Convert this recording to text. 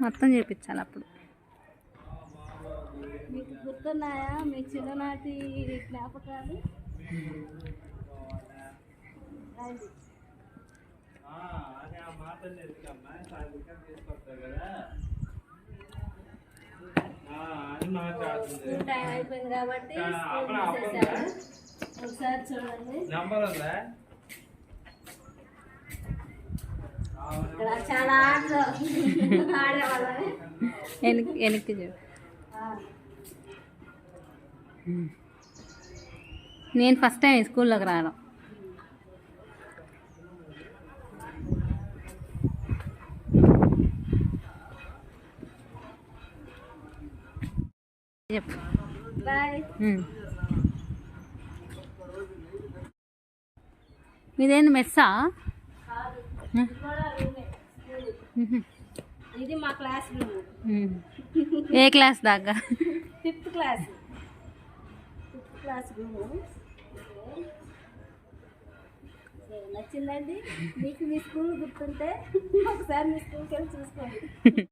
మొత్తం చూపించాలి అప్పుడు. మీకు గుర్తున్నాయా? మీ చిన్ననాటి జ్ఞాపకాలు? రండి. స్కూల్ టైం అయిపోయింది కాబట్టి స్కూల్ తీసేసారు ఒకసారి చూడండి. నంబర్ ఉందా? ఇక్కడ చాలా ఆటలు ఆడేవాళ్ళని వెనక్కి వెనక్కి చూడు. ఆ, నేను ఫస్ట్ టైం స్కూల్లోకి రావడం చెప్పు. ఇదేంది మెస్సా? కాదు. ఉమ్. ఇది మా క్లాస్ రూమ్. ఏ క్లాస్ దాకా? Fifth class. Fifth classroom. నచ్చిందండి? మీకు మీ స్కూల్ గుర్తుంటే ఒకసారి మీ స్కూల్కి వెళ్ళి చూసుకోండి.